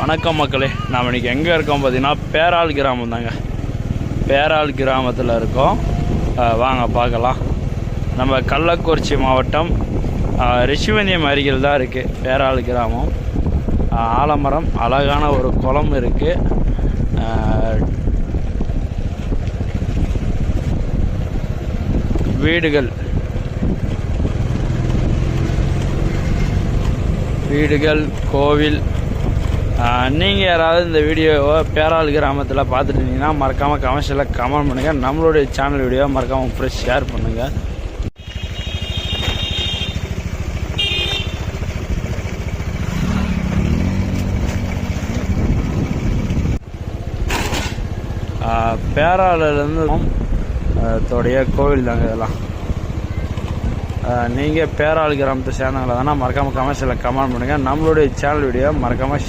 வணக்கம் மக்களே. நாம் இன்னைக்கு எங்கே இருக்கோம் பார்த்தீங்கன்னா பேராள் கிராமம் தாங்க. பேராள் கிராமத்தில் இருக்கோம். வாங்க பார்க்கலாம். நம்ம கள்ளக்குறிச்சி மாவட்டம் ரிஷிவந்தியம் அருகில் தான் இருக்குது பேராள் கிராமம். ஆலமரம் அழகான ஒரு குளம் இருக்குது வீடுகள். வீடுகள் கோவில் நீங்கள் யாராவது இந்த வீடியோவை பேரால் கிராமத்தில் பார்த்துட்டு இருந்தீங்கன்னா மறக்காமல் கமெண்ட்ஸில் கமெண்ட் பண்ணுங்கள் நம்மளுடைய சேனல் வீடியோவை மறக்காமல் ஃப்ரெஷ் ஷேர் பண்ணுங்கள் பேராலருந்து தோடைய கோவில் தாங்க இதெல்லாம். நீங்கள் பேராள் கிராமத்தை சேர்ந்தவங்களா தானே மறக்காமல் கமெண்ட்ஸில் கமெண்ட் பண்ணுங்கள் நம்மளுடைய சேனல் வீடியோ மறக்காமல் ஷேர்